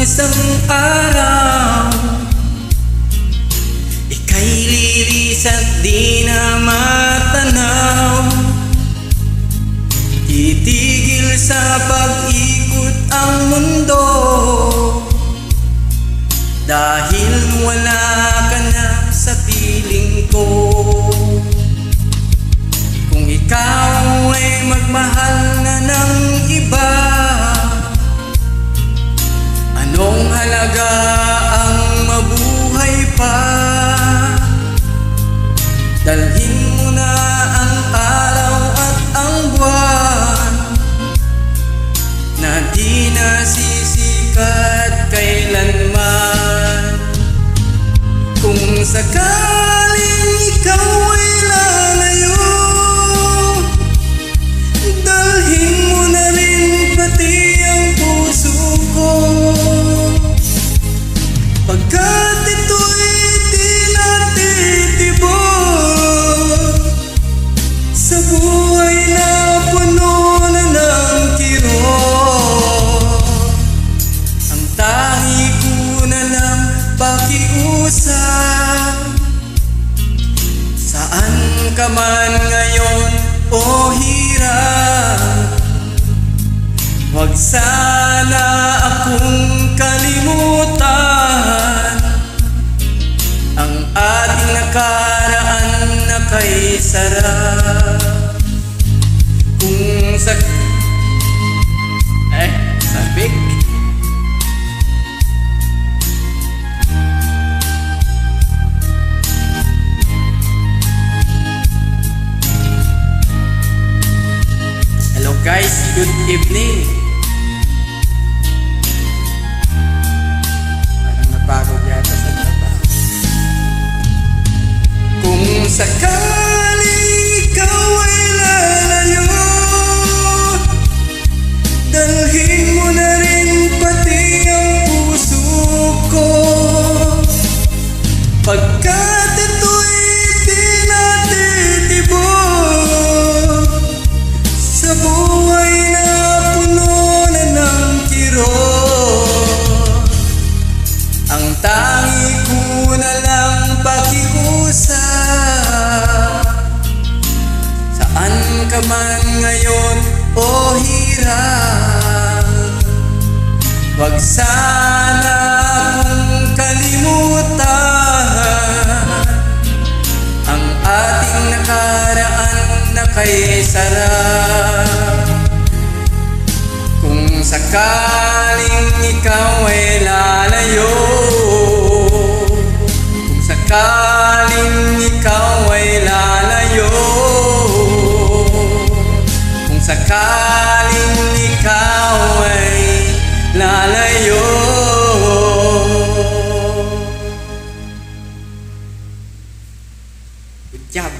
isang araw Ika'y lilis at di na matanaw. Titigil sa pag-ikot ang mundo Dahil wala ka na sa piling ko. Kung ikaw Kung sakaling ikaw ka man ngayon o hirap. Huwag sana akong kalimutan Ang ating nakaraan na kay sarap Kung sa... guys, good evening tangi ko na lang pakiusap Saan ka man ngayon o hirap? Huwag sana akong kalimutan Ang ating nakaraan na kay sarap. Kung sakaling ikaw ay sakaling ikaw ay lalayo Good job!